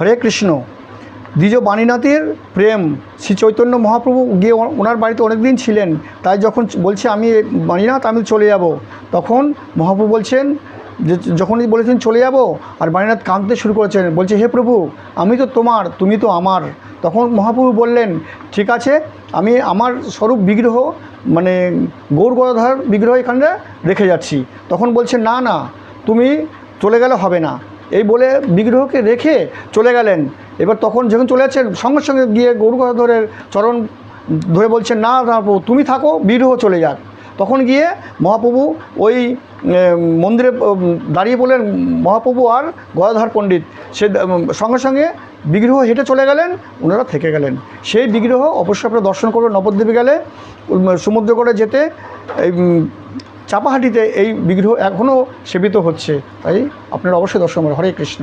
হরে কৃষ্ণ। দ্বিজ বাণীনাথের প্রেম। শ্রী চৈতন্য মহাপ্রভু গিয়ে ওনার বাড়িতে অনেক দিন ছিলেন। তাই যখন বলছে, আমি বাণীনাথ, আমি চলে যাব। তখন মহাপ্রভু বলছেন, যে যখনই বলেছেন, চলে যাব? আর বাণীনাথ কাঁদতে শুরু করেছেন। বলছে, হে প্রভু, আমি তো তোমার, তুমি তো আমার। তখন মহাপ্রভু বললেন, ঠিক আছে, আমি আমার স্বরূপ বিগ্রহ মানে গৌর গদাধর বিগ্রহ এখানে রেখে যাচ্ছি। তখন বলছে না না, তুমি চলে গেলে হবে না। এই বলে বিগ্রহকে রেখে চলে গেলেন। এবার তখন যখন চলে যাচ্ছেন সঙ্গে সঙ্গে গিয়ে গরু কথা ধরে চরণ ধরে বলছেন না প্রভু, তুমি থাকো বিগ্রহ চলে যাক। তখন গিয়ে মহাপ্রভু ওই মন্দিরে দাঁড়িয়ে বললেন মহাপ্রভু আর গদাধর পণ্ডিত। সে সঙ্গে সঙ্গে বিগ্রহ হেঁটে চলে গেলেন ওনারা থেকে গেলেন। সেই বিগ্রহ অবশ্যই আপনারা দর্শন করবেন। নবদ্বীপে গেলে উম, সমুদ্র করে যেতে চাপাহাটিতে এই বিগ্রহ এখনও সেবিত হচ্ছে। তাই আপনারা অবশ্যই দর্শন করেন। হরে কৃষ্ণ।